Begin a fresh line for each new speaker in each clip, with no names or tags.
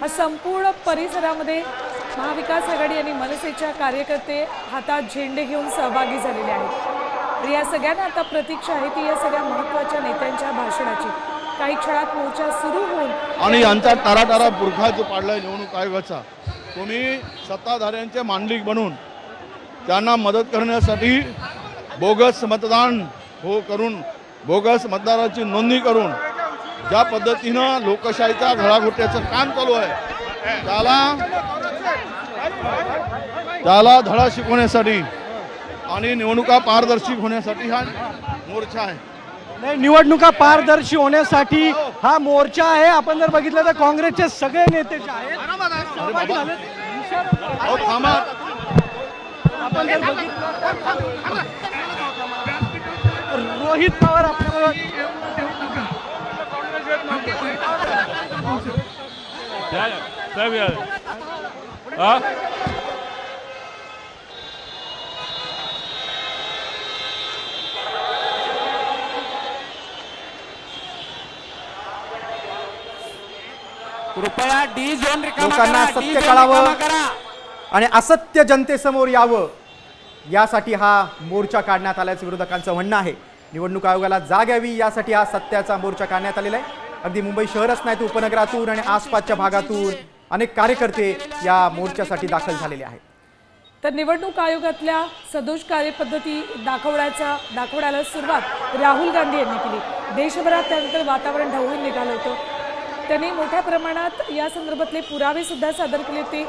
हा संपूर्ण परिसरामध्ये महाविकास आघाडी आणि मनसेच्या कार्यकर्ते हातात झेंडे घेऊन सहभागी झालेले आहेत. आणि या सगळ्यांना आता प्रतीक्षा आहे ती या सगळ्या महत्त्वाच्या नेत्यांच्या भाषणाची काही क्षणात मोर्चा सुरू होऊन
आणि यांचा टाराटारा बुरखा जो पाडलाय निवडणूक आयोगाचा तुम्ही सत्ताधाऱ्यांचे मांडलिक बनून त्यांना मदत करण्यासाठी बोगस मतदान हो करून बोगस मतदाराची नोंदणी करून ज्या पद्धतीनं लोकशाहीच्या घडाघोट्याचं काम चालू आहे त्याला त्याला धडा शिकवण्यासाठी आणि निवडणुका पारदर्शी होण्यासाठी हा मोर्चा आहे.
नाही निवडणुका पारदर्शी होण्यासाठी हा मोर्चा आहे. आपण जर बघितलं तर काँग्रेसचे सगळे नेते जे आहेत आपण जर बघितलं रोहित पवार आपल्याला
कृपया डी झोन रिकामा
लोकांना
करा, डी
सत्य
झोन
कळावं.
रिकामा करा.
आणि असत्य जनतेसमोर यावं यासाठी हा मोर्चा काढण्यात आल्याचं विरोधकांचं म्हणणं आहे निवडणूक आयोगाला जाग यावी यासाठी हा सत्याचा मोर्चा काढण्यात आलेला आहे अगदी मुंबई शहरच नाही तर उपनगरातून आणि आसपासच्या भागातून अनेक कार्यकर्ते या मोर्चासाठी दाखल झालेले आहेत.
तर निवडणूक आयोगातल्या सदोष कार्यपद्धती दाखवण्याचा दाखवण्याला सुरुवात राहुल गांधी यांनी केली. देशभरात त्यानंतर वातावरण ढवळून निघालं होतं. त्यांनी मोठ्या प्रमाणात या संदर्भातले पुरावेसुद्धा सादर केले होते.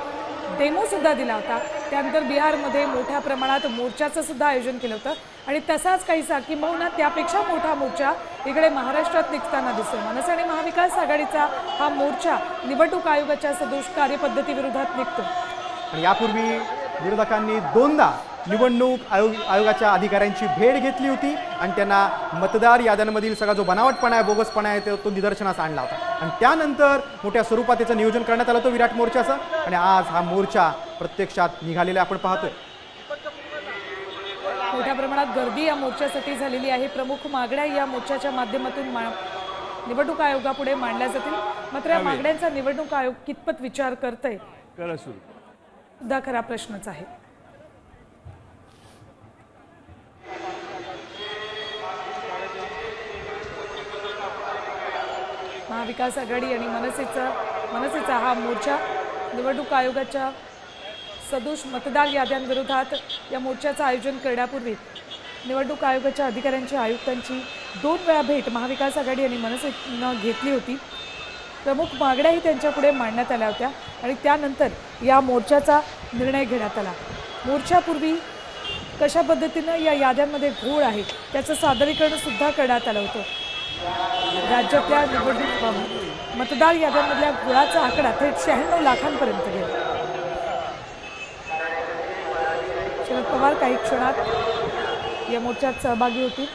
डेमोसुद्धा दिला होता. त्यानंतर बिहारमध्ये मोठ्या प्रमाणात मोर्चाचं सुद्धा आयोजन केलं होतं. आणि तसाच काहीसा किंबहुना त्यापेक्षा मोठा मोर्चा इकडे महाराष्ट्रात निघताना दिसतो मनसे आणि महाविकास आघाडीचा हा मोर्चा निवडणूक आयोगाच्या सदोष कार्यपद्धतीविरोधात निघतो
आणि यापूर्वी विरोधकांनी दोनदा निवडणूक आयोग आयोगाच्या अधिकाऱ्यांची भेट घेतली होती आणि त्यांना मतदार याद्यांमधील सगळा जो बनावटपणा आहे बोगसपणा आहे तो तो निदर्शनास आणला होता. आणि त्यानंतर मोठ्या स्वरूपात त्याचं नियोजन करण्यात आलं होतं विराट मोर्चाचं. आणि आज हा मोर्चा प्रत्यक्षात निघालेला आपण पाहतोय.
मोठ्या प्रमाणात गर्दी या मोर्चासाठी झालेली आहे. प्रमुख मागण्या या मोर्चाच्या माध्यमातून मा निवडणूक आयोगापुढे मांडल्या जातील. मात्र या मागण्यांचा निवडणूक आयोग कितपत विचार करतंय?
करा सुरू
सुद्धा खरा प्रश्नच आहे. महाविकास आघाडी आणि मनसेचा मनसेचा हा मोर्चा निवडणूक आयोगाच्या सदोष मतदार याद्यांविरोधात या मोर्चाचं आयोजन करण्यापूर्वी निवडणूक आयोगाच्या अधिकाऱ्यांची आयुक्तांची दोन वेळा भेट महाविकास आघाडी आणि मनसेनं घेतली होती. प्रमुख मागण्याही त्यांच्यापुढे मांडण्यात आल्या होत्या आणि त्यानंतर या मोर्चाचा निर्णय घेण्यात आला. मोर्चापूर्वी कशा पद्धतीनं या याद्यांमध्ये घोळ आहे त्याचं सादरीकरणसुद्धा करण्यात आलं होतं. राज्यातल्या निवडणूक मतदार याद्यांमधल्या गुळाचा आकडा थेट शहाण्णव लाखांपर्यंत गेला. शरद पवार काही क्षणात या मोर्चात सहभागी होतील.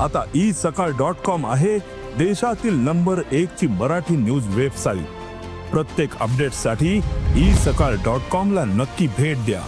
आता ई सकाळ डॉट कॉम आहे देशातील नंबर एक ची मराठी न्यूज वेबसाईट. प्रत्येक अपडेटसाठी ई सकाळ डॉट कॉम ला नक्की भेट द्या.